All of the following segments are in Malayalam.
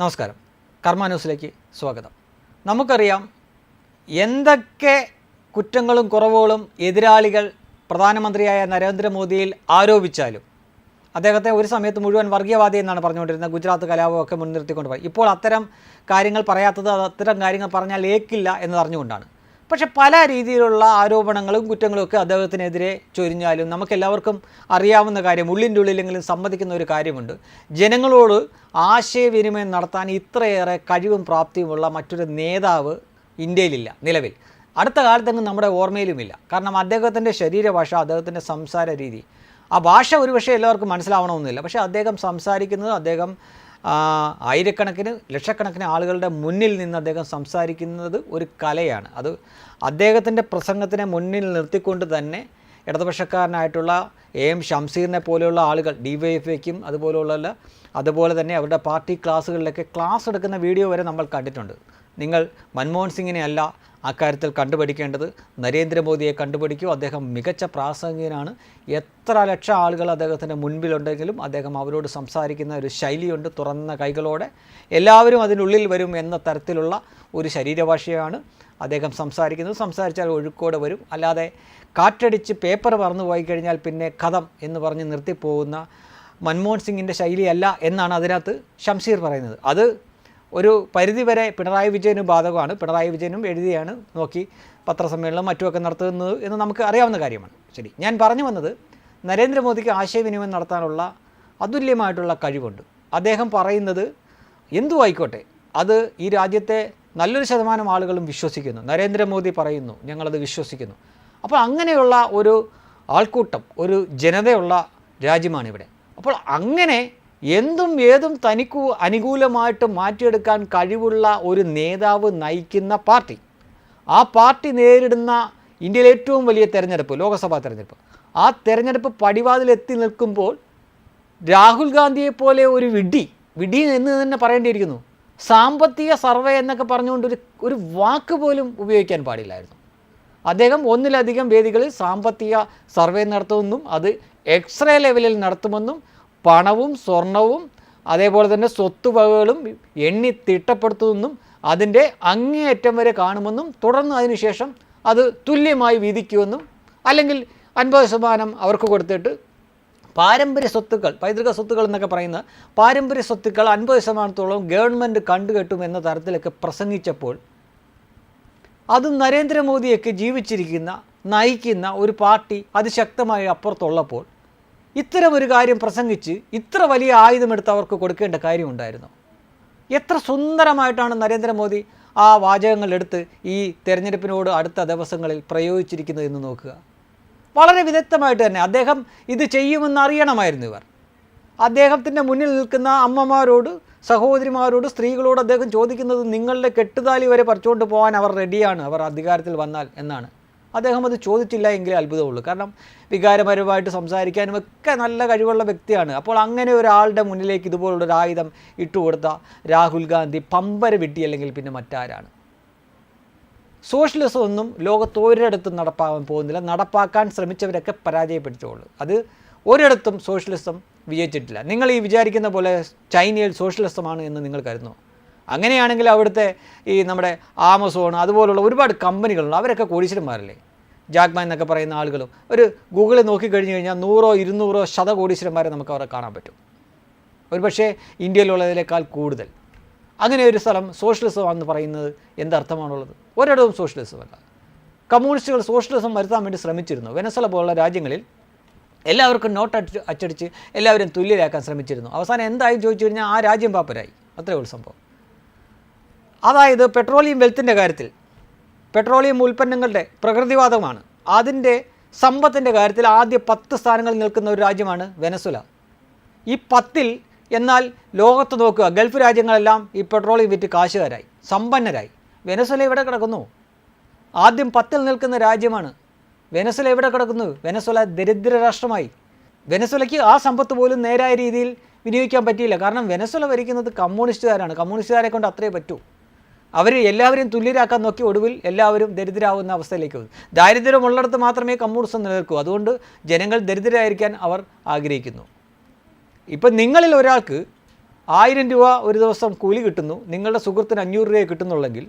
നമസ്കാരം. കർമ്മ ന്യൂസിലേക്ക് സ്വാഗതം. നമുക്കറിയാം എന്തൊക്കെ കുറ്റങ്ങളും കുറവുകളും എതിരാളികൾ പ്രധാനമന്ത്രിയായ നരേന്ദ്രമോദിയിൽ ആരോപിച്ചാലും അദ്ദേഹത്തെ ഒരു സമയത്ത് മുഴുവൻ വർഗീയവാദി എന്നാണ് പറഞ്ഞുകൊണ്ടിരുന്നത്. ഗുജറാത്ത് കലാപമൊക്കെ മുൻനിർത്തിക്കൊണ്ട് പോയി ഇപ്പോൾ അത്തരം കാര്യങ്ങൾ പറയാത്തത് അത് അത്തരം കാര്യങ്ങൾ പറഞ്ഞാൽ ഏക്കില്ല എന്ന് അറിഞ്ഞുകൊണ്ടാണ്. പക്ഷെ പല രീതിയിലുള്ള ആരോപണങ്ങളും കുറ്റങ്ങളും ഒക്കെ അദ്ദേഹത്തിനെതിരെ ചൊരിഞ്ഞാലും നമുക്കെല്ലാവർക്കും അറിയാവുന്ന കാര്യം ഉള്ളിന്റെ ഉള്ളിലെങ്കിലും സമ്മതിക്കുന്ന ഒരു കാര്യമുണ്ട്. ജനങ്ങളോട് ആശയവിനിമയം നടത്താൻ ഇത്രയേറെ കഴിവും പ്രാപ്തിയുമുള്ള മറ്റൊരു നേതാവ് ഇന്ത്യയിലില്ല നിലവിൽ. അടുത്ത കാലത്തെങ്കിലും നമ്മുടെ ഓർമ്മയിലുമില്ല. കാരണം അദ്ദേഹത്തിന്റെ ശരീരഭാഷ അദ്ദേഹത്തിന്റെ സംസാര രീതി. ആ ഭാഷ ഒരുപക്ഷെ എല്ലാവർക്കും മനസ്സിലാവണമെന്നില്ല. പക്ഷേ അദ്ദേഹം സംസാരിക്കുന്നത് അദ്ദേഹം ആയിരക്കണക്കിന് ലക്ഷക്കണക്കിന് ആളുകളുടെ മുന്നിൽ നിന്ന് അദ്ദേഹം സംസാരിക്കുന്നത് ഒരു കലയാണ്. അത് അദ്ദേഹത്തിന്റെ പ്രസംഗത്തിനെ മുന്നിൽ നിർത്തിക്കൊണ്ട് തന്നെ ഇടതുപക്ഷക്കാരനായിട്ടുള്ള എ എം ഷംസീറിനെ പോലെയുള്ള ആളുകൾ ഡി വൈ എഫ് ഐക്കും അതുപോലെയുള്ള അതുപോലെ തന്നെ അവരുടെ പാർട്ടി ക്ലാസ്സുകളിലൊക്കെ ക്ലാസ് എടുക്കുന്ന വീഡിയോ വരെ നമ്മൾ കണ്ടിട്ടുണ്ട്. നിങ്ങൾ മൻമോഹൻ സിംഗിനെ അല്ല അക്കാര്യത്തിൽ കണ്ടുപിടിക്കേണ്ടത് നരേന്ദ്രമോദിയെ കണ്ടുപിടിക്കൂ അദ്ദേഹം മികച്ച പ്രാസംഗികനാണ്. എത്ര ലക്ഷം ആളുകൾ അദ്ദേഹത്തിന്റെ മുൻപിലുണ്ടെങ്കിലും അദ്ദേഹം അവരോട് സംസാരിക്കുന്ന ഒരു ശൈലിയുണ്ട് തുറന്ന കൈകളോടെ. എല്ലാവരും അതിനുള്ളിൽ വരും എന്ന തരത്തിലുള്ള ഒരു ശരീരഭാഷയാണ് അദ്ദേഹം സംസാരിക്കുന്നത്. സംസാരിച്ചാൽ ഒഴുക്കോടെ വരും. അല്ലാതെ കാറ്റടിച്ച് പേപ്പർ പറന്നു പോയി കഴിഞ്ഞാൽ പിന്നെ കഥം എന്ന് പറഞ്ഞ് നിർത്തിപ്പോകുന്ന മൻമോഹൻ സിംഗിന്റെ ശൈലിയല്ല എന്നാണ് അതിനകത്ത് ഷംഷീർ പറയുന്നത്. അത് ഒരു പരിധിവരെ പിണറായി വിജയന് ബാധകമാണ്. പിണറായി വിജയനും എഴുതിയാണ് നോക്കി പത്രസമ്മേളനം മറ്റുമൊക്കെ നടത്തുന്നത് എന്ന് നമുക്ക് അറിയാവുന്ന കാര്യമാണ്. ശരി ഞാൻ പറഞ്ഞു വന്നത് നരേന്ദ്രമോദിക്ക് ആശയവിനിമയം നടത്താനുള്ള അതുല്യമായിട്ടുള്ള കഴിവുണ്ട്. അദ്ദേഹം പറയുന്നത് എന്തു ആയിക്കോട്ടെ അത് ഈ രാജ്യത്തെ നല്ലൊരു ശതമാനം ആളുകളും വിശ്വസിക്കുന്നു. നരേന്ദ്രമോദി പറയുന്നു ഞങ്ങളത് വിശ്വസിക്കുന്നു. അപ്പോൾ അങ്ങനെയുള്ള ഒരു ആൾക്കൂട്ടം ഒരു ജനതയുള്ള രാജ്യമാണിവിടെ. അപ്പോൾ അങ്ങനെ എന്തും ഏതും തനിക്ക് അനുകൂലമായിട്ട് മാറ്റിയെടുക്കാൻ കഴിവുള്ള ഒരു നേതാവ് നയിക്കുന്ന പാർട്ടി. ആ പാർട്ടി നേരിടുന്ന ഇന്ത്യയിലെ ഏറ്റവും വലിയ തെരഞ്ഞെടുപ്പ് ലോക്സഭാ തെരഞ്ഞെടുപ്പ്. ആ തെരഞ്ഞെടുപ്പ് പടിവാതിലെത്തി നിൽക്കുമ്പോൾ രാഹുൽ ഗാന്ധിയെ പോലെ ഒരു വിഡി വിഡി എന്ന് തന്നെ പറയേണ്ടിയിരിക്കുന്നു. സാമ്പത്തിക സർവേ എന്നൊക്കെ പറഞ്ഞുകൊണ്ട് ഒരു ഒരു വാക്ക് പോലും ഉപയോഗിക്കാൻ പാടില്ലായിരുന്നു. അദ്ദേഹം ഒന്നിലധികം വേദികളിൽ സാമ്പത്തിക സർവേ നടത്തുമെന്നും അത് എക്സ്റേ ലെവലിൽ നടത്തുമെന്നും പണവും സ്വർണവും അതേപോലെ തന്നെ സ്വത്തുവകകളും എണ്ണി തിട്ടപ്പെടുത്തുമെന്നും അതിന്റെ അങ്ങേയറ്റം വരെ കാണുമെന്നും തുടർന്ന് അതിനുശേഷം അത് തുല്യമായി വീതിക്കുമെന്നും അല്ലെങ്കിൽ അൻപത് ശതമാനം അവർക്ക് കൊടുത്തിട്ട് പാരമ്പര്യ സ്വത്തുക്കൾ പൈതൃക സ്വത്തുക്കൾ എന്നൊക്കെ പറയുന്ന പാരമ്പര്യ സ്വത്തുക്കൾ അൻപത് ശതമാനത്തോളം ഗവൺമെന്റ് കണ്ടുകെട്ടും എന്ന തരത്തിലൊക്കെ പ്രസംഗിച്ചപ്പോൾ അത് നരേന്ദ്രമോദിയൊക്കെ ജീവിച്ചിരിക്കുന്ന നയിക്കുന്ന ഒരു പാർട്ടി അതിശക്തമായി അപ്പുറത്തുള്ളപ്പോൾ ഇത്തരം ഒരു കാര്യം പ്രസംഗിച്ച് ഇത്ര വലിയ ആയുധമെടുത്ത് അവർക്ക് കൊടുക്കേണ്ട കാര്യമുണ്ടായിരുന്നു. എത്ര സുന്ദരമായിട്ടാണ് നരേന്ദ്രമോദി ആ വാചകങ്ങൾ എടുത്ത് ഈ തെരഞ്ഞെടുപ്പിനോട് അടുത്ത ദിവസങ്ങളിൽ പ്രയോഗിച്ചിരിക്കുന്നത് എന്ന് നോക്കുക. വളരെ വിദഗ്ധമായിട്ട് തന്നെ അദ്ദേഹം ഇത് ചെയ്യുമെന്ന് അറിയണമായിരുന്നു ഇവർ. അദ്ദേഹത്തിന്റെ മുന്നിൽ നിൽക്കുന്ന അമ്മമാരോട് സഹോദരിമാരോട് സ്ത്രീകളോട് അദ്ദേഹം ചോദിക്കുന്നത് നിങ്ങളുടെ കെട്ടുതാലി വരെ പറിച്ചുകൊണ്ട് പോകാൻ അവർ റെഡിയാണ് അവർ അധികാരത്തിൽ വന്നാൽ എന്നാണ്. അദ്ദേഹം അത് ചോദിച്ചില്ല എങ്കിലേ അത്ഭുതമുള്ളൂ. കാരണം വികാരപരമായിട്ട് സംസാരിക്കാനും ഒക്കെ നല്ല കഴിവുള്ള വ്യക്തിയാണ്. അപ്പോൾ അങ്ങനെ ഒരാളുടെ മുന്നിലേക്ക് ഇതുപോലുള്ള ഒരു ആയുധം ഇട്ടുകൊടുത്ത രാഹുൽ ഗാന്ധി പമ്പര വിട്ടി അല്ലെങ്കിൽ പിന്നെ മറ്റാരാണ്? സോഷ്യലിസം ഒന്നും ലോകത്ത് ഒരിടത്തും നടപ്പാകാൻ പോകുന്നില്ല. നടപ്പാക്കാൻ ശ്രമിച്ചവരൊക്കെ പരാജയപ്പെട്ടിട്ടുള്ളൂ അത് ഒരിടത്തും സോഷ്യലിസം വിജയിച്ചിട്ടില്ല. നിങ്ങൾ ഈ വിചാരിക്കുന്ന പോലെ ചൈനയിൽ സോഷ്യലിസമാണ് എന്ന് നിങ്ങൾ കരുതുന്നു? അങ്ങനെയാണെങ്കിൽ അവിടുത്തെ ഈ നമ്മുടെ ആമസോൺ അതുപോലുള്ള ഒരുപാട് കമ്പനികളുണ്ട്. അവരൊക്കെ കോടീശ്വരന്മാരല്ലേ? ജാക്മാൻ എന്നൊക്കെ പറയുന്ന ആളുകളും. ഒരു ഗൂഗിളിൽ നോക്കിക്കഴിഞ്ഞ് കഴിഞ്ഞാൽ നൂറോ ഇരുന്നൂറോ ശതകോടീശ്വരന്മാരെ നമുക്ക് അവരെ കാണാൻ പറ്റും. ഒരുപക്ഷേ ഇന്ത്യയിലുള്ളതിനേക്കാൾ കൂടുതൽ. അങ്ങനെ ഒരു സ്ഥലം എന്ന് പറയുന്നത് എന്തർത്ഥമാണുള്ളത് ഒരിടവും സോഷ്യലിസം അല്ല. കമ്മ്യൂണിസ്റ്റുകൾ സോഷ്യലിസം വരുത്താൻ വേണ്ടി ശ്രമിച്ചിരുന്നു. വെനസ്വല പോലുള്ള രാജ്യങ്ങളിൽ എല്ലാവർക്കും നോട്ട് അടിച്ച് അച്ചടിച്ച് എല്ലാവരും തുല്യരാക്കാൻ ശ്രമിച്ചിരുന്നു. അവസാനം എന്തായി ചോദിച്ചു കഴിഞ്ഞാൽ ആ രാജ്യം പാപ്പരായി. അത്രേ ഉള്ളൂ സംഭവം. അതായത് പെട്രോളിയം വെൽത്തിന്റെ കാര്യത്തിൽ പെട്രോളിയം ഉൽപ്പന്നങ്ങളുടെ പ്രകൃതിവാദമാണ്. അതിന്റെ സമ്പത്തിന്റെ കാര്യത്തിൽ ആദ്യ പത്ത് സ്ഥാനങ്ങളിൽ നിൽക്കുന്ന ഒരു രാജ്യമാണ് വെനസുല ഈ പത്തിൽ എന്നാൽ ലോകത്ത് നോക്കുക ഗൾഫ് രാജ്യങ്ങളെല്ലാം ഈ പെട്രോളിയം വിറ്റ് കാശുകാരായി സമ്പന്നരായി. വെനസുല എവിടെ കിടക്കുന്നു? ആദ്യം പത്തിൽ നിൽക്കുന്ന രാജ്യമാണ് വെനസുല എവിടെ കിടക്കുന്നു? വെനസുല ദരിദ്ര രാഷ്ട്രമായി. വെനസുലയ്ക്ക് ആ സമ്പത്ത് പോലും നേരായ രീതിയിൽ വിനിയോഗിക്കാൻ പറ്റിയില്ല. കാരണം വെനസുല ഭരിക്കുന്നത് കമ്മ്യൂണിസ്റ്റുകാരാണ്. കമ്മ്യൂണിസ്റ്റുകാരെ കൊണ്ട് അത്രേ പറ്റൂ. അവർ എല്ലാവരെയും തുല്യരാക്കാൻ നോക്കി ഒടുവിൽ എല്ലാവരും ദരിദ്രരാകുന്ന അവസ്ഥയിലേക്ക് വന്നു. ദാരിദ്ര്യമുള്ളിടത്ത് മാത്രമേ കമ്മ്യൂണിസം നിലനിൽക്കൂ. അതുകൊണ്ട് ജനങ്ങൾ ദരിദ്രരായിരിക്കാൻ അവർ ആഗ്രഹിക്കുന്നു. ഇപ്പം നിങ്ങളിൽ ഒരാൾക്ക് ആയിരം രൂപ ഒരു ദിവസം കൂലി കിട്ടുന്നു. നിങ്ങളുടെ സുഹൃത്തിന് അഞ്ഞൂറ് രൂപ കിട്ടുന്നുള്ളെങ്കിൽ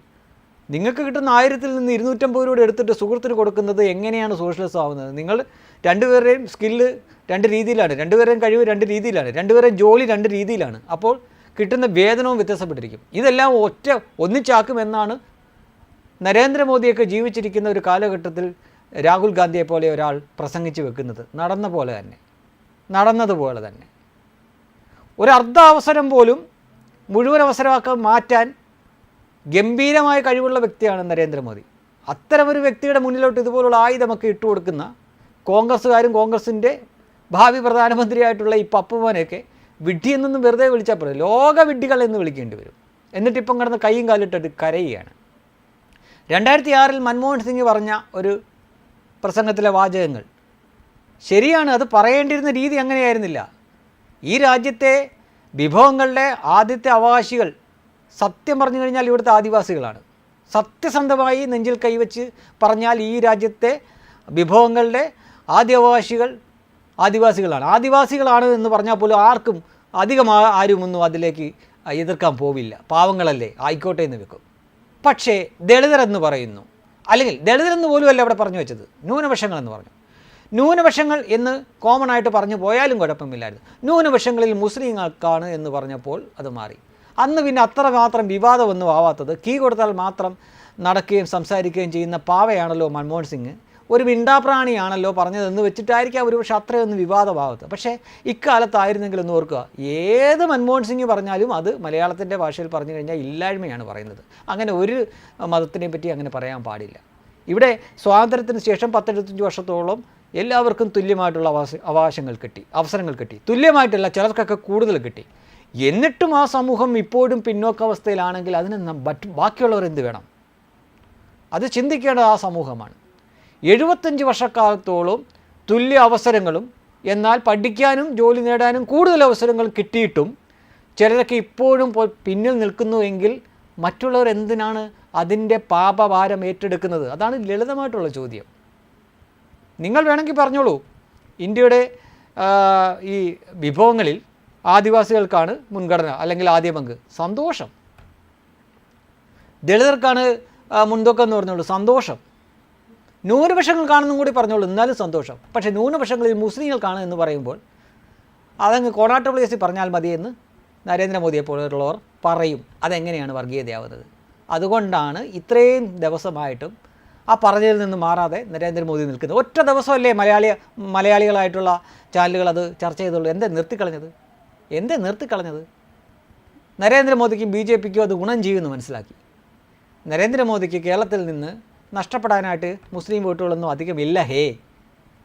നിങ്ങൾക്ക് കിട്ടുന്ന ആയിരത്തിൽ നിന്ന് ഇരുന്നൂറ്റമ്പത് രൂപ എടുത്തിട്ട് സുഹൃത്തിന് കൊടുക്കുന്നത് എങ്ങനെയാണ് സോഷ്യലിസം ആവുന്നത്? നിങ്ങൾ രണ്ടുപേരുടെയും സ്കില്ല് രണ്ട് രീതിയിലാണ്. രണ്ടുപേരുടെയും കഴിവ് രണ്ട് രീതിയിലാണ്. രണ്ടുപേരുടെയും ജോലി രണ്ട് രീതിയിലാണ്. അപ്പോൾ കിട്ടുന്ന വേതനവും വ്യത്യാസപ്പെട്ടിരിക്കും. ഇതെല്ലാം ഒറ്റ ഒന്നിച്ചാക്കുമെന്നാണ് നരേന്ദ്രമോദിയൊക്കെ ജീവിച്ചിരിക്കുന്ന ഒരു കാലഘട്ടത്തിൽ രാഹുൽ ഗാന്ധിയെ പോലെ ഒരാൾ പ്രസംഗിച്ച് വെക്കുന്നത്. നടന്ന പോലെ തന്നെ. നടന്നതുപോലെ തന്നെ. ഒരു പോലും മുഴുവൻ അവസരമാക്കാൻ മാറ്റാൻ ഗംഭീരമായ കഴിവുള്ള വ്യക്തിയാണ് നരേന്ദ്രമോദി. അത്തരമൊരു വ്യക്തിയുടെ മുന്നിലോട്ട് ഇതുപോലുള്ള ആയുധമൊക്കെ ഇട്ടുകൊടുക്കുന്ന കോൺഗ്രസ്സുകാരും കോൺഗ്രസിന്റെ ഭാവി പ്രധാനമന്ത്രിയായിട്ടുള്ള ഈ പപ്പുമാനെയൊക്കെ വിഡ്ഢി എന്നൊന്നും വെറുതെ വിളിച്ചാൽ പോലും ലോക വിഡ്ഢികൾ എന്ന് വിളിക്കേണ്ടി വരും. എന്നിട്ട് ഇപ്പം കിടന്ന് കൈയും കാലിട്ടിട്ട് കരയുകയാണ്. രണ്ടായിരത്തി ആറിൽ മൻമോഹൻ സിംഗ് പറഞ്ഞ ഒരു പ്രസംഗത്തിലെ വാചകങ്ങൾ. ശരിയാണ് അത് പറയേണ്ടിയിരുന്ന രീതി അങ്ങനെയായിരുന്നില്ല. ഈ രാജ്യത്തെ വിഭവങ്ങളുടെ ആദ്യത്തെ അവകാശികൾ സത്യം പറഞ്ഞു കഴിഞ്ഞാൽ ഇവിടുത്തെ ആദിവാസികളാണ്. സത്യസന്ധമായി നെഞ്ചിൽ കൈവച്ച് പറഞ്ഞാൽ ഈ രാജ്യത്തെ വിഭവങ്ങളുടെ ആദ്യാവകാശികൾ ആദിവാസികളാണ്. ആദിവാസികളാണ് എന്ന് പറഞ്ഞാൽ പോലും ആർക്കും അധികം ആരുമൊന്നും അതിലേക്ക് എതിർക്കാൻ പോവില്ല. പാവങ്ങളല്ലേ? ആയിക്കോട്ടെ എന്ന് വെക്കും. പക്ഷേ ദളിതരെന്ന് പറയുന്നു. അല്ലെങ്കിൽ ദളിതരെന്ന് പോലുമല്ല അവിടെ പറഞ്ഞു വെച്ചത്. ന്യൂനപക്ഷങ്ങളെന്ന് പറഞ്ഞു. ന്യൂനപക്ഷങ്ങൾ എന്ന് കോമൺ ആയിട്ട് പറഞ്ഞു പോയാലും കുഴപ്പമില്ലായിരുന്നു. ന്യൂനപക്ഷങ്ങളിൽ മുസ്ലിങ്ങൾക്കാണ് എന്ന് പറഞ്ഞപ്പോൾ അത് മാറി. അന്ന് പിന്നെ അത്ര മാത്രം വിവാദമൊന്നും ആവാത്തത് കീ കൊടുത്താൽ മാത്രം നടക്കുകയും സംസാരിക്കുകയും ചെയ്യുന്ന പാവയാണല്ലോ മൻമോഹൻ സിംഗ്. ഒരു മിണ്ടാപ്രാണിയാണല്ലോ പറഞ്ഞതെന്ന് വെച്ചിട്ടായിരിക്കാം ഒരു ഒരുപക്ഷെ അത്രയൊന്നും വിവാദമാകത്ത് പക്ഷേ ഇക്കാലത്തായിരുന്നെങ്കിൽ ഒന്ന് ഓർക്കുക ഏത് മൻമോഹൻ സിംഗ് പറഞ്ഞാലും അത് മലയാളത്തിന്റെ ഭാഷയിൽ പറഞ്ഞു കഴിഞ്ഞാൽ ഇല്ലായ്മയാണ് പറയുന്നത്. അങ്ങനെ ഒരു മതത്തിനെ പറ്റി അങ്ങനെ പറയാൻ പാടില്ല. ഇവിടെ സ്വാതന്ത്ര്യത്തിന് ശേഷം പത്തെഴുപത്തഞ്ച് വർഷത്തോളം എല്ലാവർക്കും തുല്യമായിട്ടുള്ള അവകാശ അവകാശങ്ങൾ കിട്ടി അവസരങ്ങൾ കിട്ടി. തുല്യമായിട്ടല്ല ചിലർക്കൊക്കെ കൂടുതൽ കിട്ടി. എന്നിട്ടും ആ സമൂഹം ഇപ്പോഴും പിന്നോക്കാവസ്ഥയിലാണെങ്കിൽ അതിന് ബാക്കിയുള്ളവർ എന്ത് വേണം? അത് ചിന്തിക്കേണ്ടത് ആ സമൂഹമാണ്. എഴുപത്തഞ്ച് വർഷക്കാലത്തോളം തുല്യ അവസരങ്ങളും എന്നാൽ പഠിക്കാനും ജോലി നേടാനും കൂടുതൽ അവസരങ്ങൾ കിട്ടിയിട്ടും ചിലരൊക്കെ ഇപ്പോഴും പിന്നിൽ നിൽക്കുന്നുവെങ്കിൽ മറ്റുള്ളവർ എന്തിനാണ് അതിന്റെ പാപഭാരം ഏറ്റെടുക്കുന്നത്? അതാണ് ലളിതമായിട്ടുള്ള ചോദ്യം. നിങ്ങൾ വേണമെങ്കിൽ പറഞ്ഞോളൂ. ഇന്ത്യയുടെ ഈ വിഭവങ്ങളിൽ ആദിവാസികൾക്കാണ് മുൻഗണന അല്ലെങ്കിൽ ആദ്യ പങ്ക്. സന്തോഷം. ദളിതർക്കാണ് മുൻതൂക്കം എന്ന് പറഞ്ഞോളൂ സന്തോഷം. ന്യൂനപക്ഷങ്ങൾക്കാണെന്നും കൂടി പറഞ്ഞോളൂ എന്നാലും സന്തോഷം. പക്ഷേ ന്യൂനപക്ഷങ്ങളിൽ മുസ്ലിങ്ങൾക്കാണ് എന്ന് പറയുമ്പോൾ അതങ്ങ് കോണാട്ട പ്ലേസിൽ പറഞ്ഞാൽ മതിയെന്ന് നരേന്ദ്രമോദിയെ പോലുള്ളവർ പറയും. അതെങ്ങനെയാണ് വർഗീയതയാവുന്നത്? അതുകൊണ്ടാണ് ഇത്രയും ദിവസമായിട്ടും ആ പറഞ്ഞതിൽ നിന്ന് മാറാതെ നരേന്ദ്രമോദി നിൽക്കുന്നത്. ഒറ്റ ദിവസമല്ലേ മലയാളി മലയാളികളായിട്ടുള്ള ചാനലുകൾ അത് ചർച്ച ചെയ്തുള്ളൂ? എന്തേ നിർത്തിക്കളഞ്ഞത്? എന്തേ നിർത്തിക്കളഞ്ഞത്? നരേന്ദ്രമോദിക്കും ബി ജെ പിക്കും അത് ഗുണം ചെയ്യുമെന്ന് മനസ്സിലാക്കി. നരേന്ദ്രമോദിക്ക് കേരളത്തിൽ നിന്ന് നഷ്ടപ്പെടാനായിട്ട് മുസ്ലിം വോട്ടുകളൊന്നും അധികമില്ല ഹേ.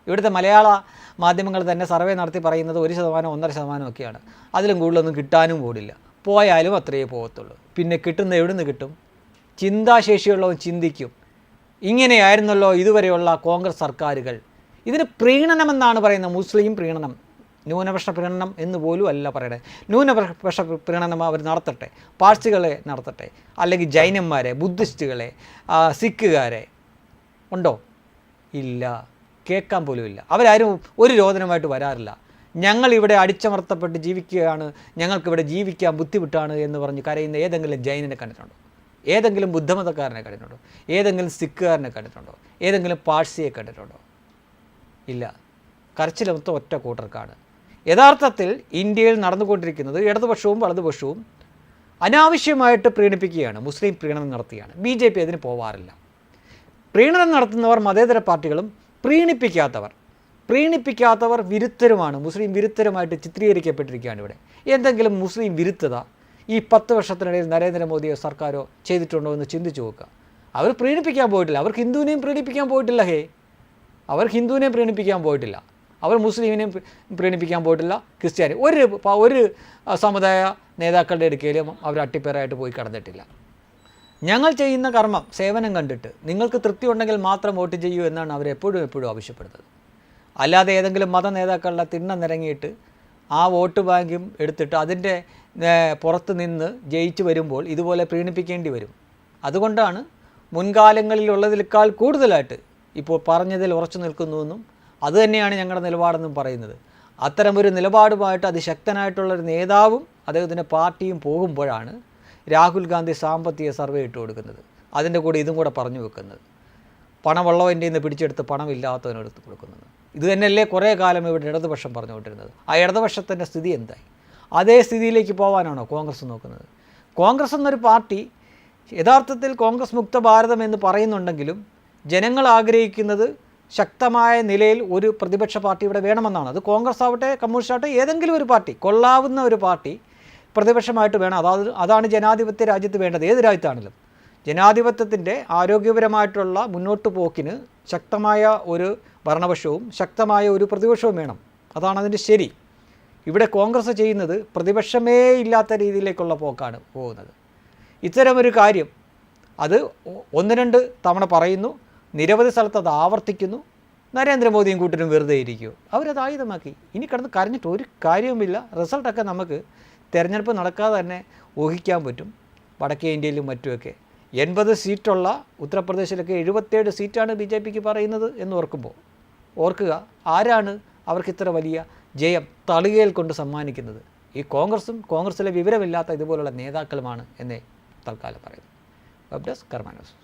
ഇവിടുത്തെ മലയാള മാധ്യമങ്ങൾ തന്നെ സർവേ നടത്തി പറയുന്നത് ഒരു ശതമാനം ഒന്നര ശതമാനം ഒക്കെയാണ്. അതിലും കൂടുതലൊന്നും കിട്ടാനും പോടില്ല. പോയാലും അത്രയേ പോകത്തുള്ളൂ പിന്നെ കിട്ടുന്ന എവിടുന്ന് കിട്ടും? ചിന്താശേഷിയുള്ളവൻ ചിന്തിക്കും. ഇങ്ങനെയായിരുന്നല്ലോ ഇതുവരെയുള്ള കോൺഗ്രസ് സർക്കാരുകൾ. ഇതിന് പ്രീണനമെന്നാണ് പറയുന്നത് മുസ്ലിം പ്രീണനം. ന്യൂനപക്ഷ പ്രീണനം എന്ന് പോലും അല്ല പറയണേ. ന്യൂനപക്ഷ പ്രീണനം അവർ നടത്തട്ടെ പാഴ്സികളെ നടത്തട്ടെ അല്ലെങ്കിൽ ജൈനന്മാരെ ബുദ്ധിസ്റ്റുകളെ സിഖുകാരെ ഉണ്ടോ? ഇല്ല. കേൾക്കാൻ പോലും ഇല്ല. അവരാരും ഒരു രോദനമായിട്ട് വരാറില്ല. ഞങ്ങളിവിടെ അടിച്ചമർത്തപ്പെട്ട് ജീവിക്കുകയാണ് ഞങ്ങൾക്കിവിടെ ജീവിക്കാൻ ബുദ്ധിമുട്ടാണ് എന്ന് പറഞ്ഞ് കരയുന്ന ഏതെങ്കിലും ജൈനനെ കണ്ടിട്ടുണ്ടോ? ഏതെങ്കിലും ബുദ്ധമതക്കാരനെ കണ്ടിട്ടുണ്ടോ? ഏതെങ്കിലും സിഖുകാരനെ കണ്ടിട്ടുണ്ടോ? ഏതെങ്കിലും പാഴ്സിയെ കണ്ടിട്ടുണ്ടോ? ഇല്ല. കരച്ചിലൊത്ത ഒറ്റ കൂട്ടർക്കാണ്. യഥാർത്ഥത്തിൽ ഇന്ത്യയിൽ നടന്നുകൊണ്ടിരിക്കുന്നത് ഇടതുപക്ഷവും വലതുപക്ഷവും അനാവശ്യമായിട്ട് പ്രീണിപ്പിക്കുകയാണ്. മുസ്ലിം പ്രീണനം നടത്തുകയാണ് ബി ജെ പി അതിന് പോവാറില്ല. പ്രീണനം നടത്തുന്നവർ മതേതര പാർട്ടികളും പ്രീണിപ്പിക്കാത്തവർ പ്രീണിപ്പിക്കാത്തവർ വിരുദ്ധരുമാണ്. മുസ്ലിം വിരുദ്ധരുമായിട്ട് ചിത്രീകരിക്കപ്പെട്ടിരിക്കുകയാണ് ഇവിടെ. എന്തെങ്കിലും മുസ്ലിം വിരുദ്ധത ഈ പത്ത് വർഷത്തിനിടയിൽ നരേന്ദ്രമോദിയോ സർക്കാരോ ചെയ്തിട്ടുണ്ടോ എന്ന് ചിന്തിച്ചു നോക്കുക. അവർ പ്രീണിപ്പിക്കാൻ പോയിട്ടില്ല. അവർക്ക് ഹിന്ദുവിനെയും പ്രീണിപ്പിക്കാൻ പോയിട്ടില്ല ഹേ. അവർ ഹിന്ദുവിനെയും പ്രീണിപ്പിക്കാൻ പോയിട്ടില്ല. അവർ മുസ്ലിമിനെയും പ്രീണിപ്പിക്കാൻ പോയിട്ടില്ല ക്രിസ്ത്യാനി. ഒരു ഒരു സമുദായ നേതാക്കളുടെ അടുക്കലും അവർ അട്ടിപ്പേറായിട്ട് പോയി കടന്നിട്ടില്ല. ഞങ്ങൾ ചെയ്യുന്ന കർമ്മം സേവനം കണ്ടിട്ട് നിങ്ങൾക്ക് തൃപ്തി ഉണ്ടെങ്കിൽ മാത്രം വോട്ട് ചെയ്യൂ എന്നാണ് അവർ എപ്പോഴും എപ്പോഴും ആവശ്യപ്പെടുന്നത്. അല്ലാതെ ഏതെങ്കിലും മത നേതാക്കളുടെ തിണ്ണം നിരങ്ങിയിട്ട് ആ വോട്ട് ബാങ്കും എടുത്തിട്ട് അതിന്റെ പുറത്ത് നിന്ന് ജയിച്ചു വരുമ്പോൾ ഇതുപോലെ പ്രീണിപ്പിക്കേണ്ടി വരും. അതുകൊണ്ടാണ് മുൻകാലങ്ങളിലുള്ളതിലേക്കാൾ കൂടുതലായിട്ട് ഇപ്പോൾ പറഞ്ഞതിൽ ഉറച്ചു നിൽക്കുന്നുവെന്നും അതുതന്നെയാണ് ഞങ്ങളുടെ നിലപാടെന്നും പറയുന്നത്. അത്തരമൊരു നിലപാടുമായിട്ട് അതിശക്തനായിട്ടുള്ളൊരു നേതാവും അദ്ദേഹത്തിന്റെ പാർട്ടിയും പോകുമ്പോഴാണ് രാഹുൽ ഗാന്ധി സാമ്പത്തിക സർവേ ഇട്ട് കൊടുക്കുന്നത്. അതിന്റെ കൂടെ ഇതും കൂടെ പറഞ്ഞു വെക്കുന്നത്. പണമുള്ളവന്റെ നിന്ന് പിടിച്ചെടുത്ത് പണമില്ലാത്തവനെടുത്ത് കൊടുക്കുന്നത്. ഇത് തന്നെയല്ലേ കുറേ കാലം ഇവിടെ ഇടതുപക്ഷം പറഞ്ഞുകൊണ്ടിരുന്നത്. ആ ഇടതുപക്ഷത്തിന്റെ സ്ഥിതി എന്തായി? അതേ സ്ഥിതിയിലേക്ക് പോകാനാണോ കോൺഗ്രസ് നോക്കുന്നത്? കോൺഗ്രസ് എന്നൊരു പാർട്ടി യഥാർത്ഥത്തിൽ കോൺഗ്രസ് മുക്ത ഭാരതം എന്ന് പറയുന്നുണ്ടെങ്കിലും ജനങ്ങൾ ആഗ്രഹിക്കുന്നത് ശക്തമായ നിലയിൽ ഒരു പ്രതിപക്ഷ പാർട്ടി ഇവിടെ വേണമെന്നാണ്. അത് കോൺഗ്രസ് ആവട്ടെ കമ്മ്യൂണിസ്റ്റ് ആവട്ടെ ഏതെങ്കിലും ഒരു പാർട്ടി കൊള്ളാവുന്ന ഒരു പാർട്ടി പ്രതിപക്ഷമായിട്ട് വേണം. അതായത് അതാണ് ജനാധിപത്യ രാജ്യത്ത് വേണ്ടത്. ഏത് രാജ്യത്താണെങ്കിലും. ജനാധിപത്യത്തിന്റെ ആരോഗ്യപരമായിട്ടുള്ള മുന്നോട്ട് പോക്കിന് ശക്തമായ ഒരു ഭരണപക്ഷവും ശക്തമായ ഒരു പ്രതിപക്ഷവും വേണം. അതാണ് അതിന്റെ ശരി. ഇവിടെ കോൺഗ്രസ് ചെയ്യുന്നത് പ്രതിപക്ഷമേ ഇല്ലാത്ത രീതിയിലേക്കുള്ള പോക്കാണ് പോകുന്നത്. ഇത്തരമൊരു കാര്യം അത് ഒന്ന് രണ്ട് തവണ പറയുന്നു. നിരവധി സ്ഥലത്ത് അത് ആവർത്തിക്കുന്നു. നരേന്ദ്രമോദിയും കൂട്ടരും വെറുതെ ഇരിക്കുമോ അവരത് ആയുധമാക്കി. ഇനി കടന്ന് കരഞ്ഞിട്ട് ഒരു കാര്യവുമില്ല. റിസൾട്ടൊക്കെ നമുക്ക് തിരഞ്ഞെടുപ്പ് നടക്കാതെ തന്നെ ഊഹിക്കാൻ പറ്റും. വടക്കേ ഇന്ത്യയിലും മറ്റുമൊക്കെ. എൺപത് സീറ്റുള്ള ഉത്തർപ്രദേശിലൊക്കെ എഴുപത്തേഴ് സീറ്റാണ് ബി ജെ പിക്ക് പറയുന്നത് എന്ന് ഓർക്കുമ്പോൾ. ഓർക്കുക ആരാണ് അവർക്ക് ഇത്ര വലിയ ജയം തളികയിൽ കൊണ്ട് സമ്മാനിക്കുന്നത്? ഈ കോൺഗ്രസും കോൺഗ്രസിലെ വിവരമില്ലാത്ത ഇതുപോലുള്ള നേതാക്കളുമാണ് എന്നേ തൽക്കാലം പറയുന്നു. Web desk കർമാനോസ്